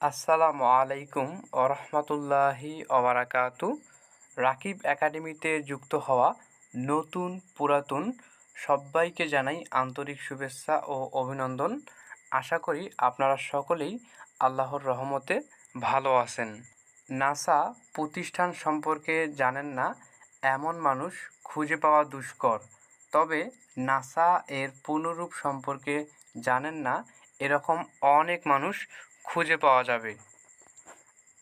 আসসালামু আলাইকুম ওরহমতুল্লাহি ওবরাকাতু রাকিব একাডেমিতে যুক্ত হওয়া নতুন পুরাতন সবাইকে জানাই আন্তরিক শুভেচ্ছা ও অভিনন্দন। আশা করি আপনারা সকলেই আল্লাহর রহমতে ভালো আছেন। নাসা প্রতিষ্ঠান সম্পর্কে জানেন না, এমন মানুষ খুঁজে পাওয়া দুষ্কর। তবে নাসা এর পুনরূপ সম্পর্কে জানেন না, এরকম অনেক মানুষ খুঁজে পাওয়া যাবে।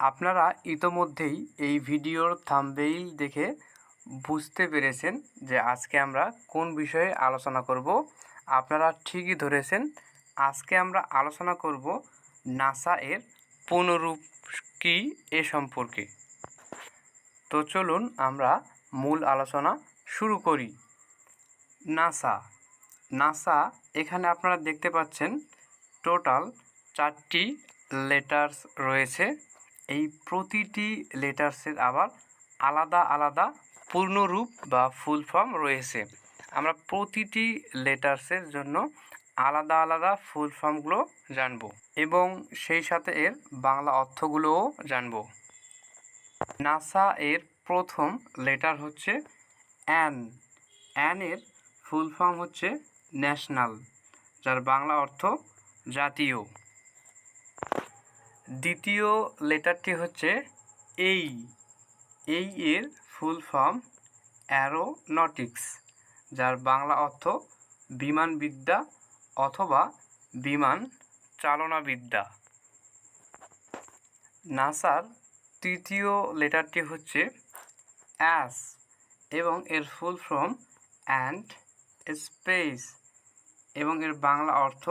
আপনারা ইতোমধ্যেই এই ভিডিওর থাম্বেইল দেখে বুঝতে পেরেছেন যে আজকে আমরা কোন বিষয়ে আলোচনা করব। আপনারা ঠিকই ধরেছেন, আজকে আমরা আলোচনা করব নাসা এর পুনরূপ কী এ সম্পর্কে। তো চলুন আমরা মূল আলোচনা শুরু করি। নাসা নাসা এখানে আপনারা দেখতে পাচ্ছেন টোটাল চারটি লেটার্স রয়েছে। এই প্রতিটি লেটার্সের আবার আলাদা আলাদা পূর্ণরূপ বা ফুল ফর্ম রয়েছে। আমরা প্রতিটি লেটার্সের জন্য আলাদা আলাদা ফুল ফর্মগুলো জানব এবং সেই সাথে এর বাংলা অর্থগুলোও জানব। নাসা এর প্রথম লেটার হচ্ছে অ্যান অ্যান এর ফুল ফর্ম হচ্ছে ন্যাশনাল যার বাংলা অর্থ জাতীয়। দ্বিতীয় লেটারটি হচ্ছে এই। এই এর ফুল ফর্ম অ্যারোনটিক্স, যার বাংলা অর্থ বিমানবিদ্যা অথবা বিমান চালনাবিদ্যা। নাসার তৃতীয় লেটারটি হচ্ছে অ্যাস এবং এর ফুল ফর্ম অ্যান্ড স্পেস এবং এর বাংলা অর্থ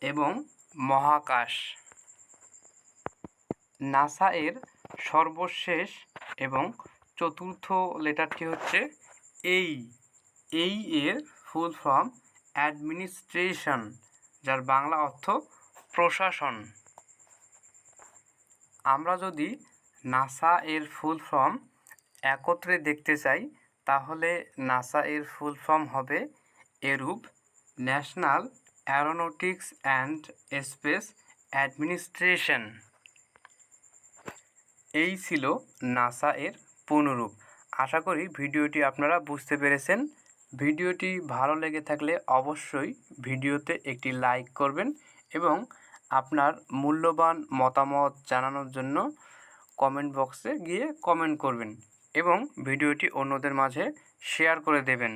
এবং মহাকাশ। নাসা এর সর্বশেষ এবং চতুর্থ লেটারটি হচ্ছে এই। এই এর ফুল ফর্ম অ্যাডমিনিস্ট্রেশন, যার বাংলা অর্থ প্রশাসন। আমরা যদি নাসা এর ফুল ফর্ম একত্রে দেখতে চাই, তাহলে নাসা এর ফুল ফর্ম হবে এরূপ National Aeronautics and Space Administration. এই ছিল নাসা এর পুনরূপ আশা করি ভিডিওটি আপনারা বুঝতে পেরেছেন। ভিডিওটি ভালো লেগে থাকলে অবশ্যই ভিডিওতে একটি লাইক করবেন এবং আপনার মূল্যবান মতামত জানানোর জন্য কমেন্ট বক্সে গিয়ে কমেন্ট করবেন এবং ভিডিওটি অন্যদের মাঝে শেয়ার করে দেবেন,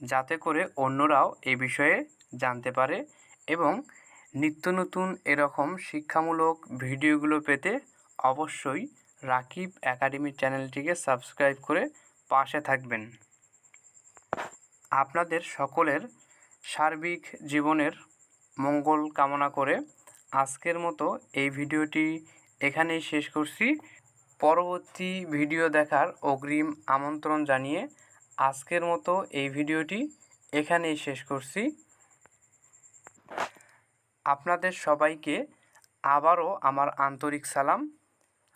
যাতে করে অন্যরাও এ বিষয়ে জানতে পারে এবং নিত্য নতুন এরকম শিক্ষামূলক ভিডিওগুলো পেতে অবশ্যই রাকিব একাডেমি চ্যানেলটিকে সাবস্ক্রাইব করে পাশে থাকবেন। আপনাদের সকলের সার্বিক জীবনের মঙ্গল কামনা করে আজকের মতো এই ভিডিওটি এখানেই শেষ করছি। পরবর্তী ভিডিও দেখার অগ্রিম আমন্ত্রণ জানিয়ে আজকের মতো এই ভিডিওটি এখানেই শেষ করছি। আপনাদের সবাইকে আবারও আমার আন্তরিক সালাম।